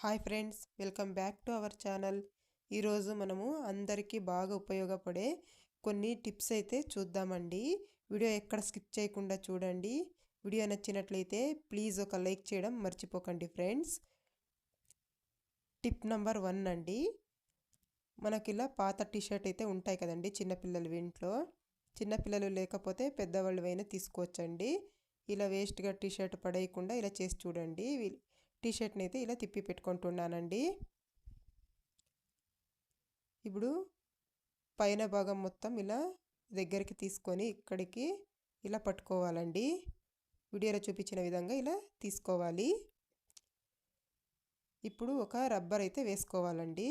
Hi friends welcome back to our channel. ఈరోజు మనము అందరికీ బాగా ఉపయోగపడే కొన్ని టిప్స్ అయితే చూద్దామండి. వీడియో ఎక్కడ స్కిప్ చేయకుండా చూడండి. వీడియో నచ్చినట్లయితే ప్లీజ్ ఒక లైక్ చేయడం మర్చిపోకండి ఫ్రెండ్స్. టిప్ నెంబర్ వన్ అండి. మనకి ఇలా పాత టీషర్ట్ అయితే ఉంటాయి కదండి చిన్నపిల్లలు ఇంట్లో. చిన్నపిల్లలు లేకపోతే పెద్దవాళ్ళు అయినా తీసుకోవచ్చండి. ఇలా వేస్ట్గా టీషర్ట్ పడేయకుండా ఇలా చేసి చూడండి. టీషర్ట్ని అయితే ఇలా తిప్పి పెట్టుకుంటున్నానండి. ఇప్పుడు పైన భాగం మొత్తం ఇలా దగ్గరికి తీసుకొని ఇక్కడికి ఇలా పట్టుకోవాలండి. వీడియోలో చూపించిన విధంగా ఇలా తీసుకోవాలి. ఇప్పుడు ఒక రబ్బర్ అయితే వేసుకోవాలండి.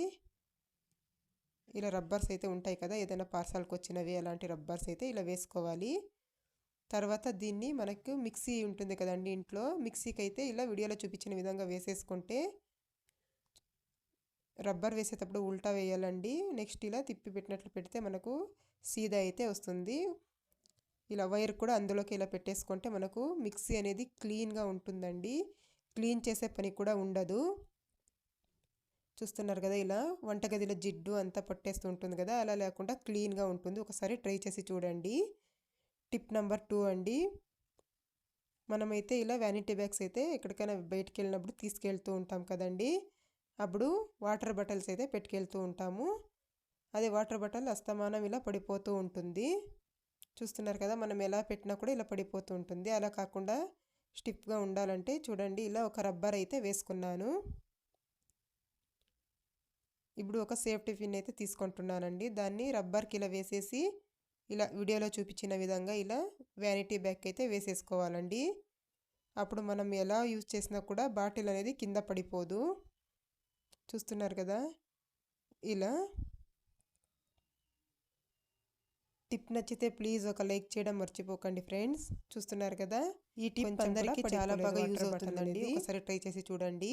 ఇలా రబ్బర్స్ అయితే ఉంటాయి కదా ఏదైనా పార్సల్కి వచ్చినవి అలాంటి రబ్బర్స్ అయితే ఇలా వేసుకోవాలి. తర్వాత దీన్ని మనకు మిక్సీ ఉంటుంది కదండి ఇంట్లో. మిక్సీకి అయితే ఇలా వీడియోలో చూపించిన విధంగా వేసేసుకుంటే రబ్బర్ వేసేటప్పుడు ఉల్టా వేయాలండి. నెక్స్ట్ ఇలా తిప్పి పెట్టినట్లు పెడితే మనకు సీదా అయితే వస్తుంది. ఇలా వైర్ కూడా అందులోకి ఇలా పెట్టేసుకుంటే మనకు మిక్సీ అనేది క్లీన్గా ఉంటుందండి. క్లీన్ చేసే పని కూడా ఉండదు. చూస్తున్నారు కదా ఇలా వంటగదిలో జిడ్డు అంతా పట్టేస్తూ ఉంటుంది కదా అలా లేకుండా క్లీన్గా ఉంటుంది. ఒకసారి ట్రై చేసి చూడండి. టిప్ నెంబర్ టూ అండి. మనమైతే ఇలా వ్యానిటీ బ్యాగ్స్ అయితే ఎక్కడికైనా బయటికి వెళ్ళినప్పుడు తీసుకెళ్తూ ఉంటాం కదండి. అప్పుడు వాటర్ బాటిల్స్ అయితే పెట్టుకెళ్తూ ఉంటాము. అదే వాటర్ బాటిల్ అస్తమానం ఇలా పడిపోతూ ఉంటుంది. చూస్తున్నారు కదా మనం ఎలా పెట్టినా కూడా ఇలా పడిపోతూ ఉంటుంది. అలా కాకుండా స్టిప్గా ఉండాలంటే చూడండి ఇలా ఒక రబ్బర్ అయితే వేసుకున్నాను. ఇప్పుడు ఒక సేఫ్టీ పిన్ అయితే తీసుకుంటున్నానండి. దాన్ని రబ్బర్కి ఇలా వేసేసి ఇలా వీడియోలో చూపించిన విధంగా ఇలా వ్యానిటీ బ్యాగ్ అయితే వేసేసుకోవాలండి. అప్పుడు మనం ఎలా యూజ్ చేసినా కూడా బాటిల్ అనేది కింద పడిపోదు. చూస్తున్నారు కదా? ఇలా టిప్ నచ్చితే ప్లీజ్ ఒక లైక్ చేయడం మర్చిపోకండి ఫ్రెండ్స్ చూస్తున్నారు కదా? ఈ టిప్ అందరికీ చాలా బాగా యూజ్ అవుతుందండి. ఒకసారి ట్రై చేసి చూడండి.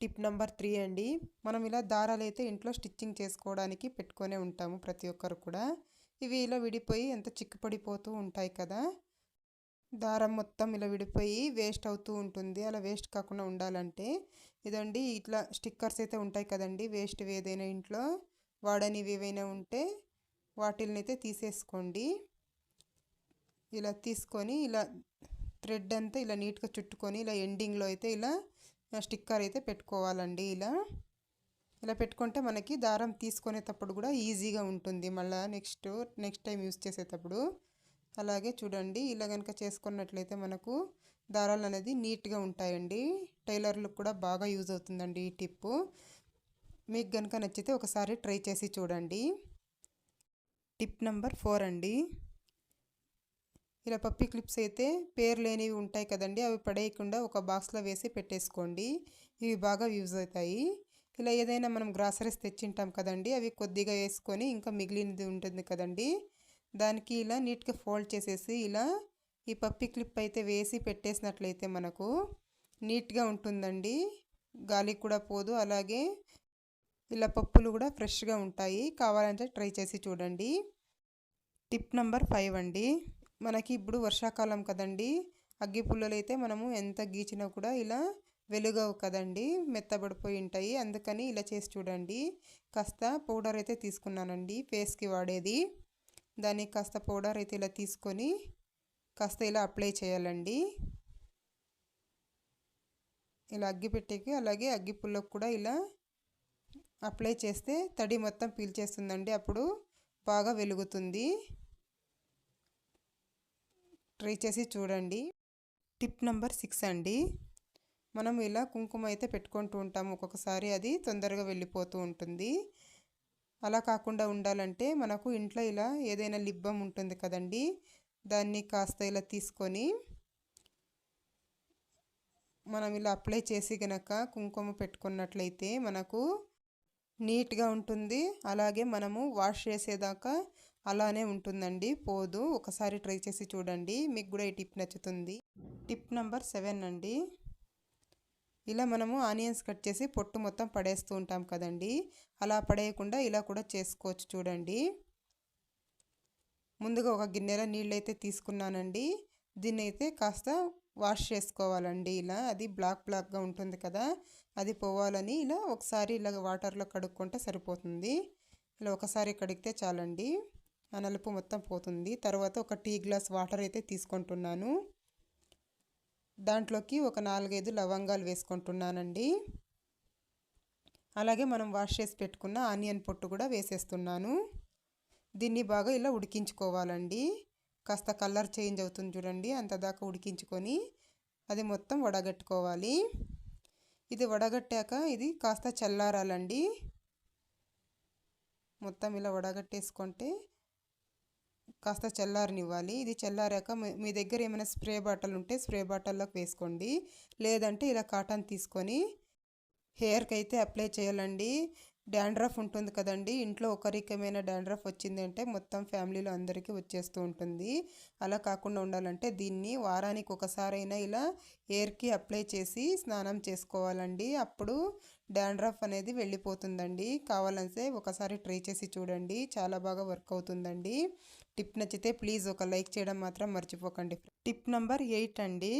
టిప్ నెంబర్ త్రీ అండి. మనం ఇలా దారాలు అయితే ఇంట్లో స్టిచ్చింగ్ చేసుకోవడానికి పెట్టుకొనే ఉంటాము ప్రతి ఒక్కరు కూడా. ఇవి ఇలా విడిపోయి ఎంత చిక్కుపడిపోతూ ఉంటాయి కదా. దారం మొత్తం ఇలా విడిపోయి వేస్ట్ అవుతూ ఉంటుంది. అలా వేస్ట్ కాకుండా ఉండాలంటే ఇదండి ఇట్లా స్టిక్కర్స్ అయితే ఉంటాయి కదండి. వేస్ట్ ఏదైనా ఇంట్లో వాడనివి ఏవైనా ఉంటే వాటిల్ని అయితే తీసేసుకోండి. ఇలా తీసుకొని ఇలా థ్రెడ్ అంతా ఇలా నీట్గా చుట్టుకొని ఇలా ఎండింగ్లో అయితే ఇలా స్టిక్కర్ అయితే పెట్టుకోవాలండి ఇలా. ఇలా పెట్టుకుంటే మనకి దారం తీసుకునేటప్పుడు కూడా ఈజీగా ఉంటుంది. మళ్ళీ నెక్స్ట్ నెక్స్ట్ టైం యూస్ చేసేటప్పుడు. అలాగే చూడండి ఇలా కనుక చేసుకున్నట్లయితే మనకు దారాలు అనేది నీట్గా ఉంటాయండి. టైలర్లకు కూడా బాగా యూజ్ అవుతుందండి ఈ టిప్పు. మీకు కనుక నచ్చితే ఒకసారి ట్రై చేసి చూడండి. టిప్ నెంబర్ ఫోర్ అండి. ఇలా పప్పి క్లిప్స్ అయితే పేరు లేనివి ఉంటాయి కదండి అవి పడేయకుండా ఒక బాక్స్లో వేసి పెట్టేసుకోండి. ఇవి బాగా యూజ్ అవుతాయి. ఇలా ఏదైనా మనం గ్రాసరీస్ తెచ్చింటాం కదండి అవి కొద్దిగా వేసుకొని ఇంకా మిగిలినది ఉంటుంది కదండి. దానికి ఇలా నీట్గా ఫోల్డ్ చేసేసి ఇలా ఈ పప్పి క్లిప్ అయితే వేసి పెట్టేసినట్లయితే మనకు నీట్గా ఉంటుందండి. గాలి కూడా పోదు అలాగే ఇలా పప్పులు కూడా ఫ్రెష్గా ఉంటాయి. కావాలంటే ట్రై చేసి చూడండి. టిప్ నెంబర్ ఫైవ్ అండి. మనకి ఇప్పుడు వర్షాకాలం కదండి. అగ్గి పుల్లలు అయితే మనము ఎంత గీచినా కూడా ఇలా వెలుగవు కదండి మెత్తబడిపోయి ఉంటాయి. అందుకని ఇలా చేసి చూడండి. కాస్త పౌడర్ అయితే తీసుకున్నానండి ఫేస్కి వాడేది. దాన్ని కాస్త పౌడర్ అయితే ఇలా తీసుకొని కాస్త ఇలా అప్లై చేయాలండి. ఇలా అగ్గిపెట్టేకి అలాగే అగ్గి పుల్లకు కూడా ఇలా అప్లై చేస్తే తడి మొత్తం పీల్చేస్తుందండి అప్పుడు బాగా వెలుగుతుంది. ట్రై చేసి చూడండి. టిప్ నెంబర్ సిక్స్ అండి. మనం ఇలా కుంకుమ అయితే పెట్టుకుంటూ ఉంటాము. ఒక్కొక్కసారి అది తొందరగా వెళ్ళిపోతూ ఉంటుంది. అలా కాకుండా ఉండాలంటే మనకు ఇంట్లో ఇలా ఏదైనా లిబ్బం ఉంటుంది కదండి. దాన్ని కాస్త ఇలా తీసుకొని మనం ఇలా అప్లై చేసి గనక కుంకుమ పెట్టుకున్నట్లయితే మనకు నీట్గా ఉంటుంది. అలాగే మనము వాష్ చేసేదాకా అలానే ఉంటుందండి. పోదు. ఒకసారి ట్రై చేసి చూడండి. మీకు కూడా ఈ టిప్ నచ్చుతుంది. టిప్ నెంబర్ సెవెన్ అండి. ఇలా మనము ఆనియన్స్ కట్ చేసి పొట్టు మొత్తం పడేస్తూ ఉంటాం కదండి. అలా పడేయకుండా ఇలా కూడా చేసుకోవచ్చు చూడండి. ముందుగా ఒక గిన్నెలో నీళ్ళు అయితే తీసుకున్నానండి. దీన్ని అయితే కాస్త వాష్ చేసుకోవాలండి ఇలా. అది బ్లాక్ బ్లాక్గా ఉంటుంది కదా. అది పోవాలని ఇలా ఒకసారి ఇలా వాటర్లో కడుక్కుంటే సరిపోతుంది. ఇలా ఒకసారి కడిగితే చాలండి. ఆ నలుపు మొత్తం పోతుంది. తర్వాత ఒక టీ గ్లాస్ వాటర్ అయితే తీసుకుంటున్నాను. దాంట్లోకి ఒక నాలుగైదు లవంగాలు వేసుకుంటున్నానండి. అలాగే మనం వాష్ చేసి పెట్టుకున్న ఆనియన్ పొట్టు కూడా వేసేస్తున్నాను. దీన్ని బాగా ఇలా ఉడికించుకోవాలండి. కాస్త కలర్ చేంజ్ అవుతుంది చూడండి అంత దాకా ఉడికించుకొని అది మొత్తం వడగట్టుకోవాలి. ఇది వడగట్టాక ఇది కాస్త చల్లారాలండి. మొత్తం ఇలా వడగట్టేసుకుంటే కాస్త చల్లారనివ్వాలి. ఇది చల్లారాక మీ దగ్గర ఏమైనా స్ప్రే బాటిల్ ఉంటే స్ప్రే బాటిల్లోకి వేసుకోండి. లేదంటే ఇలా కాటన్ తీసుకొని హెయిర్కి అయితే అప్లై చేయాలండి. డాండ్రఫ్ ఉంటుంది కదండి. ఇంట్లో ఒకరికమైన డాండ్రఫ్ వచ్చిందంటే మొత్తం ఫ్యామిలీలో అందరికీ వచ్చేస్తూ ఉంటుంది. అలా కాకుండా ఉండాలంటే దీన్ని వారానికి ఒకసారైనా ఇలా హెయిర్కి అప్లై చేసి స్నానం చేసుకోవాలండి. అప్పుడు డాండ్రఫ్ అనేది వెళ్ళిపోతుందండి. కావాలంటే ఒకసారి ట్రై చేసి చూడండి. చాలా బాగా వర్క్ అవుతుందండి. టిప్ నచ్చితే ప్లీజ్ ఒక లైక్ చేయడం మాత్రం మర్చిపోకండి. టిప్ నెంబర్ ఎయిట్ అండి.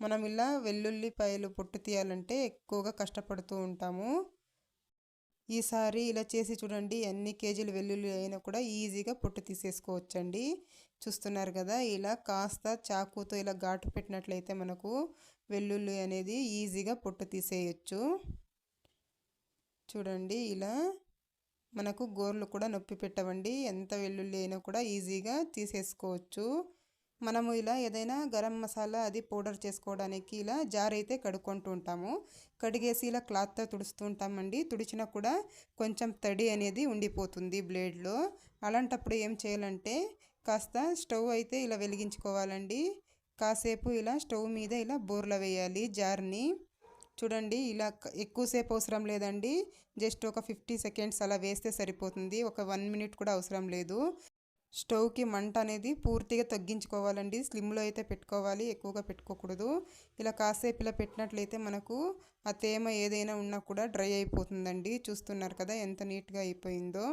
మనం ఇలా వెల్లుల్లిపాయలు పొట్టు తీయాలంటే ఎక్కువగా కష్టపడుతూ ఉంటాము. ఈసారి ఇలా చేసి చూడండి ఎన్ని కేజీలు వెల్లుల్లి అయినా కూడా ఈజీగా పొట్టు తీసేసుకోవచ్చండి. చూస్తున్నారు కదా ఇలా కాస్త చాకుతో ఇలా ఘాటు పెట్టినట్లయితే మనకు వెల్లుల్లి అనేది ఈజీగా పొట్టు తీసేయచ్చు. చూడండి ఇలా మనకు గోర్లు కూడా నొప్పి పెట్టవండి. ఎంత వెల్లుల్లి అయినా కూడా ఈజీగా తీసేసుకోవచ్చు. మనము ఇలా ఏదైనా గరం మసాలా అది పౌడర్ చేసుకోవడానికి ఇలా జార్ అయితే కడుక్కుంటూ ఉంటాము. కడిగేసి ఇలా క్లాత్తో తుడుస్తూ ఉంటామండి. తుడిచినా కూడా కొంచెం తడి అనేది ఉండిపోతుంది బ్లేడ్లో. అలాంటప్పుడు ఏం చేయాలంటే కాస్త స్టవ్ అయితే ఇలా వెలిగించుకోవాలండి. కాసేపు ఇలా స్టవ్ మీద ఇలా బోర్ల వేయాలి జార్ని. చూడండి ఇలా ఎక్కువసేపు అవసరం లేదండి. జస్ట్ ఒక ఫిఫ్టీ సెకండ్స్ అలా వేస్తే సరిపోతుంది. ఒక వన్ మినిట్ కూడా అవసరం లేదు. స్టవ్కి మంట అనేది పూర్తిగా తగ్గించుకోవాలండి. స్లిమ్లో అయితే పెట్టుకోవాలి ఎక్కువగా పెట్టుకోకూడదు. ఇలా కాసేపు ఇలా పెట్టినట్లయితే మనకు ఆ తేమ ఏదైనా ఉన్నా కూడా డ్రై అయిపోతుందండి. చూస్తున్నారు కదా ఎంత నీట్గా అయిపోయిందో.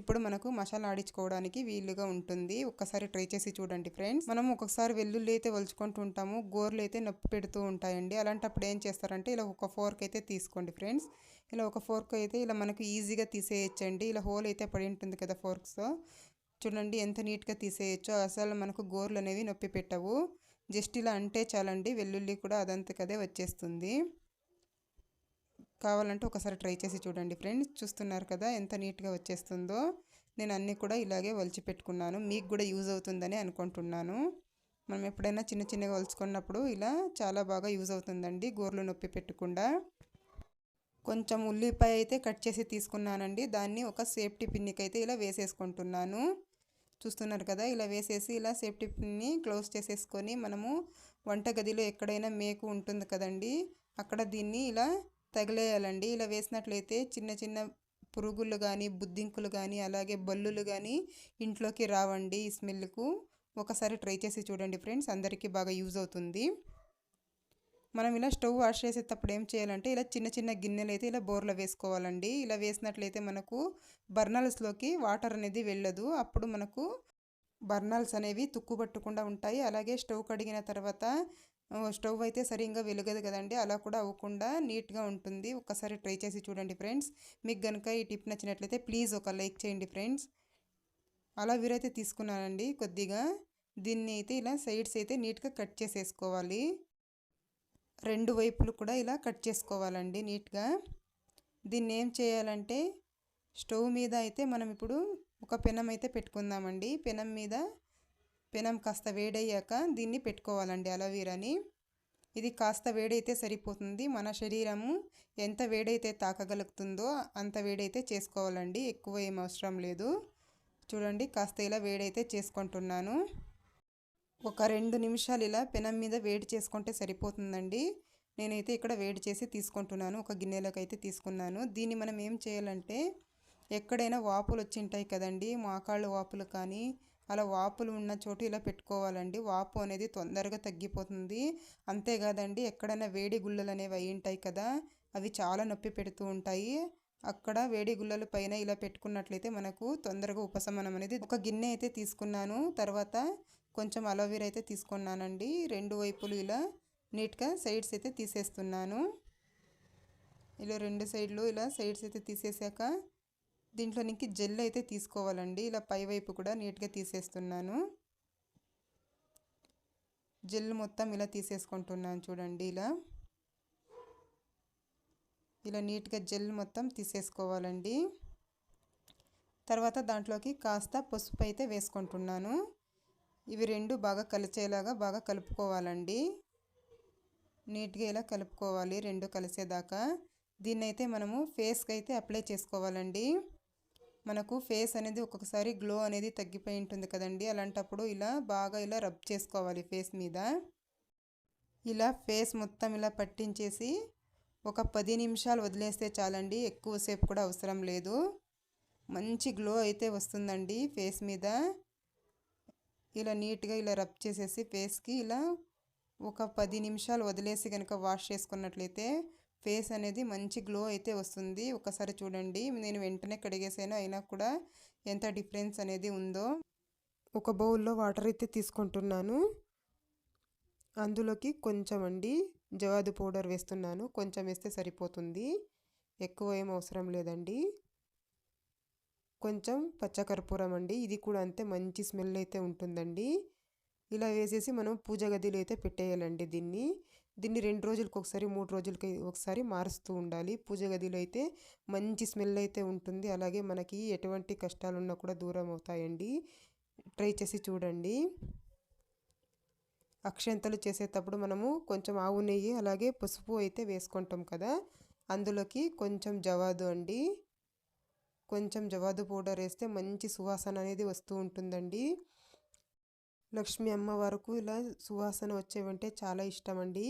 ఇప్పుడు మనకు మసాలా ఆడించుకోవడానికి వీలుగా ఉంటుంది. ఒక్కసారి ట్రై చేసి చూడండి ఫ్రెండ్స్. మనం ఒక్కొక్కసారి వెల్లుల్లి అయితే వలుచుకుంటూ ఉంటాము గోర్లు అయితే నొప్పి పెడుతూ ఉంటాయండి. అలాంటప్పుడు ఏం చేస్తారంటే ఇలా ఒక ఫోర్క్ అయితే తీసుకోండి ఫ్రెండ్స్. ఇలా ఒక ఫోర్క్ అయితే ఇలా మనకు ఈజీగా తీసేయచ్చండి. ఇలా హోల్ అయితే పడి ఉంటుంది కదా ఫోర్క్స్. చూడండి ఎంత నీట్గా తీసేయచ్చో. అసలు మనకు గోర్లు అనేవి నొప్పి పెట్టవు. జస్ట్ ఇలా అంటే చాలండి. వెల్లుల్లి కూడా అదంతకదే వచ్చేస్తుంది. కావాలంటే ఒకసారి ట్రై చేసి చూడండి ఫ్రెండ్స్. చూస్తున్నారు కదా ఎంత నీట్గా వచ్చేస్తుందో. నేను అన్నీ కూడా ఇలాగే వలిచి పెట్టుకున్నాను. మీకు కూడా యూజ్ అవుతుందని అనుకుంటున్నాను. మనం ఎప్పుడైనా చిన్న చిన్నగా వలుచుకున్నప్పుడు ఇలా చాలా బాగా యూజ్ అవుతుందండి గోర్లు నొప్పి పెట్టకుండా. కొంచెం ఉల్లిపాయ అయితే కట్ చేసి తీసుకున్నానండి. దాన్ని ఒక సేఫ్టీ పిన్నికి అయితే ఇలా వేసేసుకుంటున్నాను. చూస్తున్నారు కదా ఇలా వేసేసి ఇలా సేఫ్టీ పిన్ని క్లోజ్ చేసేసుకొని మనము వంటగదిలో ఎక్కడైనా మేకు ఉంటుంది కదండి. అక్కడ దీన్ని ఇలా తగిలేయాలండి. ఇలా వేసినట్లయితే చిన్న చిన్న పురుగులు కానీ బుద్ధింకులు కానీ అలాగే బల్లులు కానీ ఇంట్లోకి రావండి ఈ స్మెల్కు ఒకసారి ట్రై చేసి చూడండి ఫ్రెండ్స్ అందరికీ బాగా యూజ్ అవుతుంది. మనం ఇలా స్టవ్ వాష్ చేసేటప్పుడు ఏం చేయాలంటే ఇలా చిన్న చిన్న గిన్నెలు అయితే ఇలా బోర్లో వేసుకోవాలండి. ఇలా వేసినట్లయితే మనకు బర్నల్స్లోకి వాటర్ అనేది వెళ్ళదు. అప్పుడు మనకు బర్నల్స్ అనేవి తుక్కుబట్టకుండా ఉంటాయి. అలాగే స్టవ్ కడిగిన తర్వాత స్టవ్ అయితే సరిగ్గా వెలగదు కదండి. అలా కూడా అవ్వకుండా నీట్గా ఉంటుంది. ఒకసారి ట్రై చేసి చూడండి ఫ్రెండ్స్. మీకు కనుక ఈ టిప్ నచ్చినట్లయితే ప్లీజ్ ఒక లైక్ చేయండి ఫ్రెండ్స్. అలా వీరైతే తీసుకున్నానండి కొద్దిగా. దీన్ని అయితే ఇలా సైడ్స్ అయితే నీట్గా కట్ చేసేసుకోవాలి. రెండు వైపులు కూడా ఇలా కట్ చేసుకోవాలండి నీట్గా. దీన్ని ఏం చేయాలంటే స్టవ్ మీద అయితే మనం ఇప్పుడు ఒక పెనం అయితే పెట్టుకుందామండి. పెనం మీద పెనం కాస్త వేడయ్యాక దీన్ని పెట్టుకోవాలండి అలవీరాని. ఇది కాస్త వేడైతే సరిపోతుంది. మన శరీరము ఎంత వేడైతే తాకగలుగుతుందో అంత వేడైతే చేసుకోవాలండి. ఎక్కువ ఏం అవసరం లేదు. చూడండి కాస్త ఇలా వేడైతే చేసుకుంటున్నాను. ఒక రెండు నిమిషాలు ఇలా పెనం మీద వేడి చేసుకుంటే సరిపోతుందండి. నేనైతే ఇక్కడ వేడి చేసి తీసుకుంటున్నాను. ఒక గిన్నెలోకి అయితే తీసుకున్నాను. దీన్ని మనం ఏం చేయాలంటే ఎక్కడైనా వాపులు వచ్చింటాయి కదండి మోకాళ్ళు వాపులు కానీ అలా వాపులు ఉన్న చోటు ఇలా పెట్టుకోవాలండి. వాపు అనేది తొందరగా తగ్గిపోతుంది. అంతేకాదండి ఎక్కడైనా వేడి గుళ్ళలు అనేవి అయి ఉంటాయి కదా అవి చాలా నొప్పి పెడుతూ ఉంటాయి. అక్కడ వేడి గుల్లల పైన ఇలా పెట్టుకున్నట్లయితే మనకు తొందరగా ఉపశమనం అనేది ఒక గిన్నె అయితే తీసుకున్నాను. తర్వాత కొంచెం అలోవెరా అయితే తీసుకున్నానండి. రెండు వైపులు ఇలా నీట్గా సైడ్స్ అయితే తీసేస్తున్నాను. ఇలా రెండు సైడ్లు ఇలా సైడ్స్ అయితే తీసేసాక దీంట్లోనికి జెల్ అయితే తీసుకోవాలండి. ఇలా పై వైపు కూడా నీట్గా తీసేస్తున్నాను. జెల్ మొత్తం ఇలా తీసేసుకుంటున్నాను చూడండి ఇలా. ఇలా నీట్గా జెల్ మొత్తం తీసేసుకోవాలండి. తర్వాత దాంట్లోకి కాస్త పసుపు అయితే వేసుకుంటున్నాను. ఇవి రెండు బాగా కలిసేలాగా బాగా కలుపుకోవాలండి. నీట్గా ఇలా కలుపుకోవాలి రెండు కలిసేదాకా. దీన్నైతే మనము ఫేస్కి అయితే అప్లై చేసుకోవాలండి. మనకు ఫేస్ అనేది ఒక్కొక్కసారి గ్లో అనేది తగ్గిపోయి ఉంటుంది కదండి. అలాంటప్పుడు ఇలా బాగా ఇలా రబ్ చేసుకోవాలి ఫేస్ మీద. ఇలా ఫేస్ మొత్తం ఇలా పట్టించేసి ఒక పది నిమిషాలు వదిలేస్తే చాలండి. ఎక్కువసేపు కూడా అవసరం లేదు. మంచి గ్లో అయితే వస్తుందండి ఫేస్ మీద. ఇలా నీట్గా ఇలా రబ్ చేసేసి ఫేస్కి ఇలా ఒక పది నిమిషాలు వదిలేసి కనుక వాష్ చేసుకున్నట్లయితే ఫేస్ అనేది మంచి గ్లో అయితే వస్తుంది. ఒకసారి చూడండి. నేను వెంటనే కడిగేసాను. అయినా కూడా ఎంత డిఫరెన్స్ అనేది ఉందో. ఒక బౌల్లో వాటర్ అయితే తీసుకుంటున్నాను. అందులోకి కొంచెం అండి జవాదు పౌడర్ వేస్తున్నాను. కొంచెం వేస్తే సరిపోతుంది. ఎక్కువ ఏం అవసరం లేదండి. కొంచెం పచ్చకర్పూరం అండి. ఇది కూడా అంతే మంచి స్మెల్ అయితే ఉంటుందండి. ఇలా వేసేసి మనం పూజ గదిలో అయితే పెట్టేయాలండి దీన్ని. దీన్ని రెండు రోజులకి ఒకసారి మూడు రోజులకి ఒకసారి మారుస్తూ ఉండాలి. పూజ గదిలో అయితే మంచి స్మెల్ అయితే ఉంటుంది. అలాగే మనకి ఎటువంటి కష్టాలు ఉన్నా కూడా దూరం అవుతాయండి. ట్రై చేసి చూడండి. అక్షంతలు చేసేటప్పుడు మనము కొంచెం ఆవు నెయ్యి అలాగే పసుపు అయితే వేసుకుంటాం కదా. అందులోకి కొంచెం జవాదు అండి. కొంచెం జవాదు పౌడర్ వేస్తే మంచి సువాసన అనేది వస్తూ ఉంటుందండి. లక్ష్మీ వరకు ఇలా సువాసన వచ్చేవంటే చాలా ఇష్టం అండి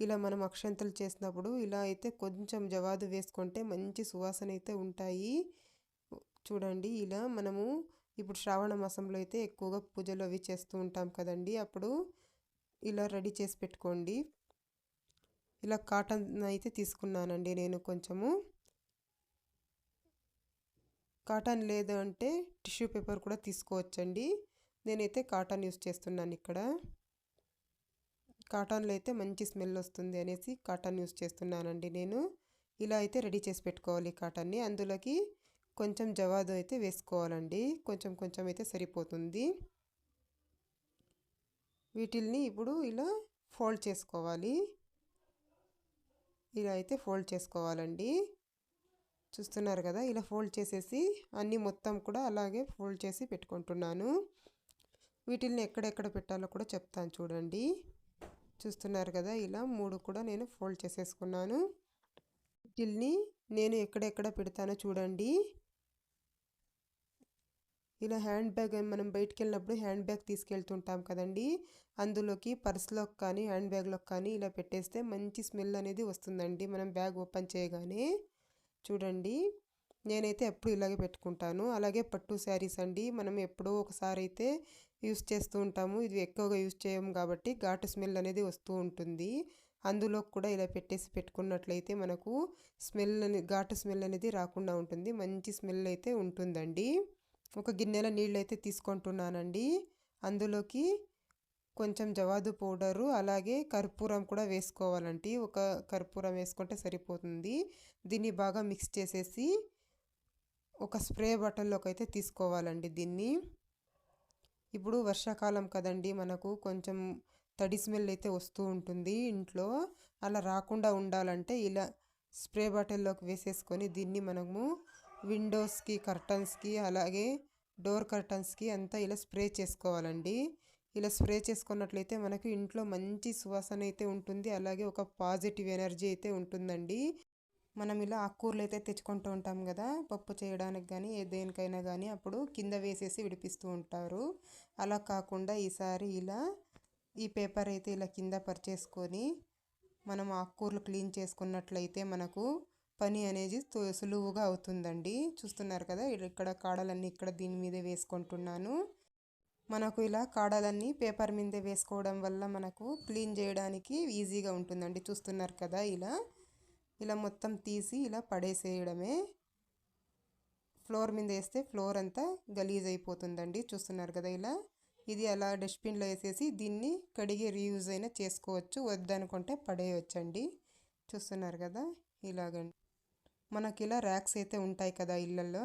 ఇలా మనం అక్షంతలు చేసినప్పుడు ఇలా అయితే కొంచెం జవాదు వేసుకుంటే మంచి సువాసన అయితే ఉంటాయి. చూడండి ఇలా మనము ఇప్పుడు శ్రావణ మాసంలో అయితే ఎక్కువగా పూజలు అవి చేస్తూ ఉంటాం కదండి. అప్పుడు ఇలా రెడీ చేసి పెట్టుకోండి. ఇలా కాటన్ అయితే తీసుకున్నానండి నేను కొంచెము. కాటన్ లేదు అంటే టిష్యూ పేపర్ కూడా తీసుకోవచ్చండి. నేనైతే కాటన్ యూస్ చేస్తున్నాను ఇక్కడ. కాటన్లో అయితే మంచి స్మెల్ వస్తుంది అనేసి కాటన్ యూస్ చేస్తున్నానండి నేను. ఇలా అయితే రెడీ చేసి పెట్టుకోవాలి కాటన్ని. అందులోకి కొంచెం జవాదు అయితే వేసుకోవాలండి. కొంచెం కొంచెం అయితే సరిపోతుంది. వీటిల్ని ఇప్పుడు ఇలా ఫోల్డ్ చేసుకోవాలి. ఇలా అయితే ఫోల్డ్ చేసుకోవాలండి. చూస్తున్నారు కదా? ఇలా ఫోల్డ్ చేసేసి అన్నీ మొత్తం కూడా అలాగే ఫోల్డ్ చేసి పెట్టుకుంటున్నాను. వీటిల్ని ఎక్కడెక్కడ పెట్టాలో కూడా చెప్తాను చూడండి. చూస్తున్నారు కదా ఇలా మూడు కూడా నేను ఫోల్డ్ చేసేసుకున్నాను. వీటిల్ని నేను ఎక్కడెక్కడ పెడతానో చూడండి. ఇలా హ్యాండ్ బ్యాగ్ మనం బయటికి వెళ్ళినప్పుడు హ్యాండ్ బ్యాగ్ తీసుకెళ్తుంటాం కదండి. అందులోకి పర్స్లోకి కానీ హ్యాండ్ బ్యాగ్లోకి కానీ ఇలా పెట్టేస్తే మంచి స్మెల్ అనేది వస్తుందండి. మనం బ్యాగ్ ఓపెన్ చేయగానే చూడండి. నేనైతే ఎప్పుడు ఇలాగే పెట్టుకుంటాను. అలాగే పట్టు శారీస్ అండి. మనం ఎప్పుడో ఒకసారి అయితే యూస్ చేస్తూ ఉంటాము. ఇది ఎక్కువగా యూస్ చేయము కాబట్టి ఘాటు స్మెల్ అనేది వస్తూ ఉంటుంది. అందులో కూడా ఇలా పెట్టేసి పెట్టుకున్నట్లయితే మనకు స్మెల్ అని ఘాటు స్మెల్ అనేది రాకుండా ఉంటుంది. మంచి స్మెల్ అయితే ఉంటుందండి. ఒక గిన్నెలో నీళ్ళు అయితే తీసుకుంటున్నానండి. అందులోకి కొంచెం జవాదు పౌడరు అలాగే కర్పూరం కూడా వేసుకోవాలండి. ఒక కర్పూరం వేసుకుంటే సరిపోతుంది. దీన్ని బాగా మిక్స్ చేసేసి ఒక స్ప్రే బటన్లోకి అయితే తీసుకోవాలండి దీన్ని. ఇప్పుడు వర్షాకాలం కదండి మనకు కొంచెం తడి స్మెల్ అయితే వస్తూ ఉంటుంది ఇంట్లో. అలా రాకుండా ఉండాలంటే ఇలా స్ప్రే బాటిల్లోకి వేసేసుకొని దీన్ని మనము విండోస్కి కర్టన్స్కి అలాగే డోర్ కర్టన్స్కి అంతా ఇలా స్ప్రే చేసుకోవాలండి. ఇలా స్ప్రే చేసుకున్నట్లయితే మనకు ఇంట్లో మంచి సువాసన అయితే ఉంటుంది అలాగే ఒక పాజిటివ్ ఎనర్జీ అయితే ఉంటుందండి. మనం ఇలా ఆకుకూరలు అయితే తెచ్చుకుంటూ ఉంటాం కదా పప్పు చేయడానికి కానీ ఏ దేనికైనా కానీ అప్పుడు కింద వేసేసి విడిపిస్తూ ఉంటారు. అలా కాకుండా ఈసారి ఇలా ఈ పేపర్ అయితే ఇలా కింద పరిచేసుకొని మనం ఆకుకూరలు క్లీన్ చేసుకున్నట్లయితే మనకు పని అనేది సులువుగా అవుతుందండి. చూస్తున్నారు కదా ఇక్కడ కాడలన్నీ ఇక్కడ దీని మీదే వేసుకుంటున్నాను. మనకు ఇలా కాడలన్నీ పేపర్ మీదే వేసుకోవడం వల్ల మనకు క్లీన్ చేయడానికి ఈజీగా ఉంటుందండి. చూస్తున్నారు కదా ఇలా ఇలా మొత్తం తీసి ఇలా పడేసేయడమే. ఫ్లోర్ మీద వేస్తే ఫ్లోర్ అంతా గలీజ్ అయిపోతుందండి చూస్తున్నారు కదా ఇలా. ఇది అలా డస్ట్బిన్లో వేసేసి దీన్ని కడిగి రీయూజ్ అయినా చేసుకోవచ్చు వద్దనుకుంటే పడేయచ్చండి. చూస్తున్నారు కదా ఇలాగండి. మనకి ఇలా ర్యాక్స్ అయితే ఉంటాయి కదా ఇళ్ళల్లో.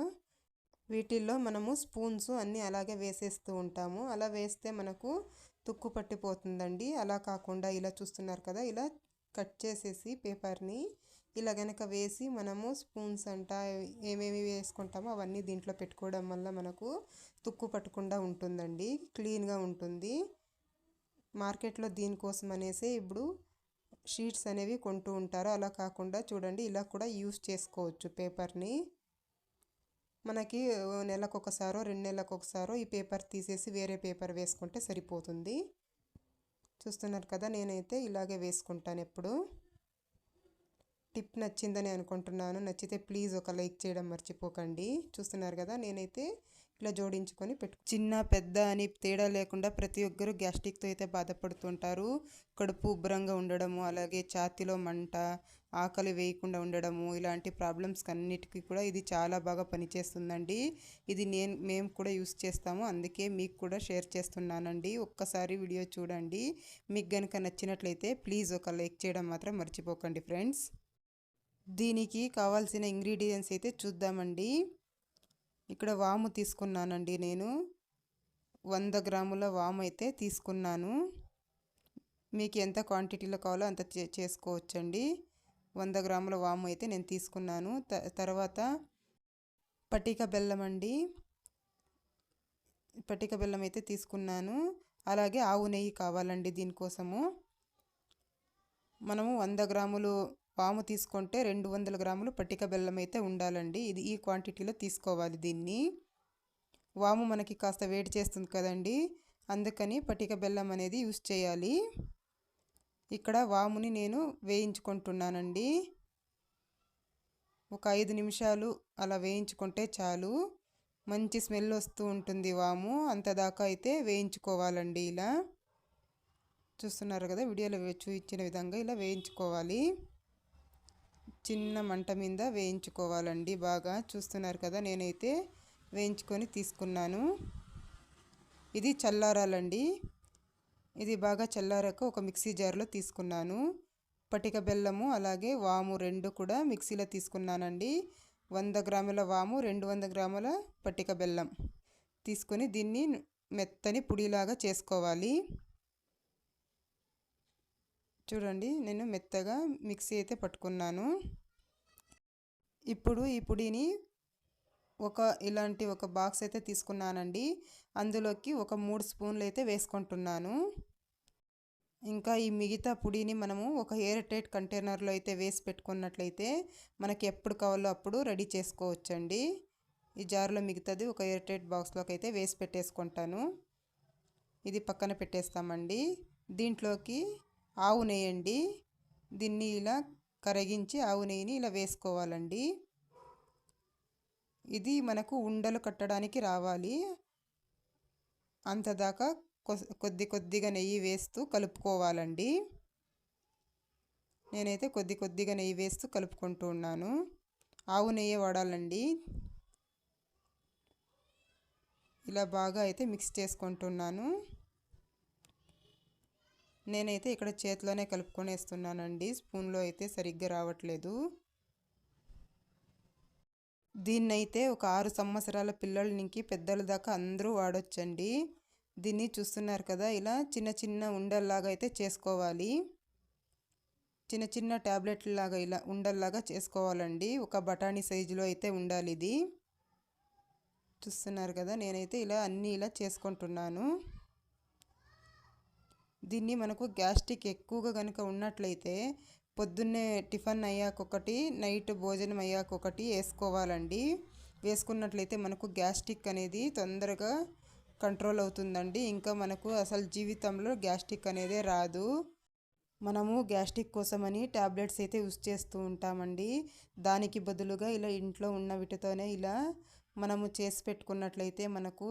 వీటిల్లో మనము స్పూన్స్ అన్నీ అలాగే వేసేస్తూ ఉంటాము. అలా వేస్తే మనకు తుక్కు పట్టిపోతుందండి. అలా కాకుండా ఇలా చూస్తున్నారు కదా ఇలా కట్ చేసేసి పేపర్ని ఇలా కనుక వేసి మనము స్పూన్స్ అంట ఏమేమి వేసుకుంటామో అవన్నీ దీంట్లో పెట్టుకోవడం వల్ల మనకు తుక్కు పట్టకుండా ఉంటుందండి క్లీన్గా ఉంటుంది. మార్కెట్లో దీనికోసం అనేసి ఇప్పుడు షీట్స్ అనేవి కొంటూ ఉంటారు. అలా కాకుండా చూడండి ఇలా కూడా యూస్ చేసుకోవచ్చు పేపర్ని. మనకి నెలకు ఒకసారో రెండు నెలలకు ఒకసారో ఈ పేపర్ తీసేసి వేరే పేపర్ వేసుకుంటే సరిపోతుంది. చూస్తున్నారు కదా నేనైతే ఇలాగే వేసుకుంటాను ఎప్పుడు. టిప్ నచ్చిందని అనుకుంటున్నాను. నచ్చితే ప్లీజ్ ఒక లైక్ చేయడం మర్చిపోకండి. చూస్తున్నారు కదా నేనైతే ఇట్లా జోడించుకొని పెట్టు చిన్న పెద్ద అని తేడా లేకుండా ప్రతి ఒక్కరూ గ్యాస్ట్రిక్తో అయితే బాధపడుతుంటారు. కడుపు ఉబ్బరంగా ఉండడము అలాగే ఛాతిలో మంట ఆకలి వేయకుండా ఉండడము ఇలాంటి ప్రాబ్లమ్స్ అన్నిటికీ కూడా ఇది చాలా బాగా పనిచేస్తుందండి. ఇది నేను మేము కూడా యూస్ చేస్తాము. అందుకే మీకు కూడా షేర్ చేస్తున్నానండి. ఒక్కసారి వీడియో చూడండి. మీకు కనుక నచ్చినట్లయితే ప్లీజ్ ఒక లైక్ చేయడం మాత్రం మర్చిపోకండి ఫ్రెండ్స్. దీనికి కావాల్సిన ఇంగ్రీడియంట్స్ అయితే చూద్దామండి. ఇక్కడ వాము తీసుకున్నానండి నేను. వంద గ్రాముల వాము అయితే తీసుకున్నాను. మీకు ఎంత క్వాంటిటీలో కావాలో అంత చే చేసుకోవచ్చండి. వంద గ్రాముల వాము అయితే నేను తీసుకున్నాను. త తర్వాత పటిక బెల్లం అండి పటిక బెల్లం అయితే తీసుకున్నాను. అలాగే ఆవు నెయ్యి కావాలండి దీనికోసము. మనము వంద గ్రాములు వాము తీసుకుంటే రెండు వందల గ్రాములు పట్టిక బెల్లం అయితే ఉండాలండి. ఇది ఈ క్వాంటిటీలో తీసుకోవాలి దీన్ని. వాము మనకి కాస్త వేడి చేస్తుంది కదండి. అందుకని పట్టిక బెల్లం అనేది యూస్ చేయాలి. ఇక్కడ వాముని నేను వేయించుకుంటున్నానండి. ఒక ఐదు నిమిషాలు అలా వేయించుకుంటే చాలు. మంచి స్మెల్ వస్తూ ఉంటుంది వాము. అంతదాకా అయితే వేయించుకోవాలండి ఇలా. చూస్తున్నారు కదా వీడియోలో చూపించిన విధంగా ఇలా వేయించుకోవాలి. చిన్న మంట మీద వేయించుకోవాలండి. బాగా చూస్తున్నారు కదా నేనైతే వేయించుకొని తీసుకున్నాను. ఇది చల్లారాలండి. ఇది బాగా చల్లారాక ఒక మిక్సీ జార్లో తీసుకున్నాను. పటిక బెల్లము అలాగే వాము రెండు కూడా మిక్సీలో తీసుకున్నానండి. వంద గ్రాముల వాము రెండు వంద గ్రాముల పటిక బెల్లం తీసుకొని దీన్ని మెత్తని పొడిలాగా చేసుకోవాలి. చూడండి నేను మెత్తగా మిక్సీ అయితే పట్టుకున్నాను. ఇప్పుడు ఈ పొడిని ఒక ఇలాంటి ఒక బాక్స్ అయితే తీసుకున్నానండి. అందులోకి ఒక మూడు స్పూన్లు అయితే వేసుకుంటున్నాను. ఇంకా ఈ మిగతా పొడిని మనము ఒక ఎయిర్ టైట్ కంటైనర్లో అయితే వేసి పెట్టుకున్నట్లయితే మనకి ఎప్పుడు కావాలో అప్పుడు రెడీ చేసుకోవచ్చండి. ఈ జార్లో మిగతాది ఒక ఎయిర్ టైట్ బాక్స్లోకి అయితే వేసి పెట్టేసుకుంటాను. ఇది పక్కన పెట్టేస్తామండి. దీంట్లోకి ఆవు నెయ్యండి. దీన్ని ఇలా కరిగించి ఆవు నెయ్యిని ఇలా వేసుకోవాలండి. ఇది మనకు ఉండలు కట్టడానికి రావాలి. అంతదాకా కొద్ది కొద్దిగా నెయ్యి వేస్తూ కలుపుకోవాలండి. నేనైతే కొద్ది కొద్దిగా నెయ్యి వేస్తూ కలుపుకుంటూ ఉన్నాను. ఆవు నెయ్యి వాడాలండి. ఇలా బాగా అయితే మిక్స్ చేసుకుంటున్నాను. నేనైతే ఇక్కడ చేతిలోనే కలుపుకొనేస్తున్నానండి. స్పూన్లో అయితే సరిగ్గా రావట్లేదు. దీన్నైతే ఒక ఆరు సంవత్సరాల పిల్లల నుంచి పెద్దల దాకా అందరూ వాడొచ్చండి. దీన్ని చూస్తున్నారు కదా ఇలా చిన్న చిన్న ఉండల్లాగా అయితే చేసుకోవాలి. చిన్న చిన్న ట్యాబ్లెట్లాగా ఇలా ఉండల్లాగా చేసుకోవాలండి. ఒక బఠానీ సైజులో అయితే ఉండాలి ఇది చూస్తున్నారు కదా నేనైతే ఇలా అన్నీ ఇలా చేసుకుంటున్నాను. దీన్ని మనకు గ్యాస్ట్రిక్ ఎక్కువగా కనుక ఉన్నట్లయితే పొద్దున్నే టిఫిన్ అయ్యాక ఒకటి నైట్ భోజనం అయ్యాక ఒకటి వేసుకోవాలండి. వేసుకున్నట్లయితే మనకు గ్యాస్ట్రిక్ అనేది తొందరగా కంట్రోల్ అవుతుందండి. ఇంకా మనకు అసలు జీవితంలో గ్యాస్ట్రిక్ అనేది రాదు. మనము గ్యాస్ట్రిక్ కోసమని ట్యాబ్లెట్స్ అయితే యూస్ చేస్తూ ఉంటామండి. దానికి బదులుగా ఇలా ఇంట్లో ఉన్న వీటితోనే ఇలా మనము చేసి పెట్టుకున్నట్లయితే మనకు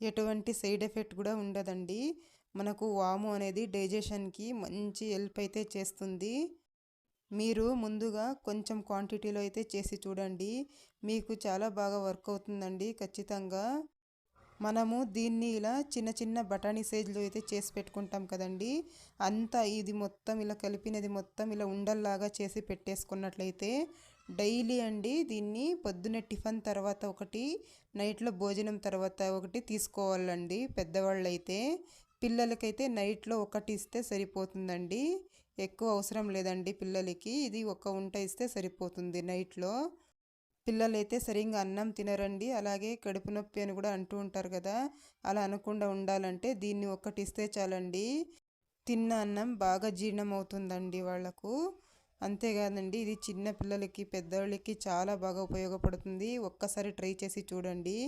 ఎటువంటి సైడ్ ఎఫెక్ట్ కూడా ఉండదండి. మనకు వాము అనేది డైజెషన్కి మంచి హెల్ప్ అయితే చేస్తుంది. మీరు ముందుగా కొంచెం క్వాంటిటీలో అయితే చేసి చూడండి. మీకు చాలా బాగా వర్క్ అవుతుందండి ఖచ్చితంగా. మనము దీన్ని ఇలా చిన్న చిన్న బఠానీ సైజులో అయితే చేసి పెట్టుకుంటాం కదండి. అంతా ఇది మొత్తం ఇలా కలిపినది మొత్తం ఇలా ఉండల్లాగా చేసి పెట్టేసుకున్నట్లయితే డైలీ అండి దీన్ని పొద్దున్నే టిఫిన్ తర్వాత ఒకటి నైట్లో భోజనం తర్వాత ఒకటి తీసుకోవాలండి పెద్దవాళ్ళు అయితే పిల్లలకైతే నైట్లో ఒకటి ఇస్తే సరిపోతుందండి. ఎక్కువ అవసరం లేదండి పిల్లలకి. ఇది ఒక ఉంట ఇస్తే సరిపోతుంది నైట్లో. పిల్లలైతే సరిగ్గా అన్నం తినరండి. అలాగే కడుపు నొప్పి అని కూడా అంటూ ఉంటారు కదా. అలా అనకుండా ఉండాలంటే దీన్ని ఒక్కటి ఇస్తే చాలండి. తిన్న అన్నం బాగా జీర్ణం అవుతుందండి వాళ్ళకు. అంతేకాదండి ఇది చిన్న పిల్లలకి పెద్దవాళ్ళకి చాలా బాగా ఉపయోగపడుతుంది. ఒక్కసారి ట్రై చేసి చూడండి.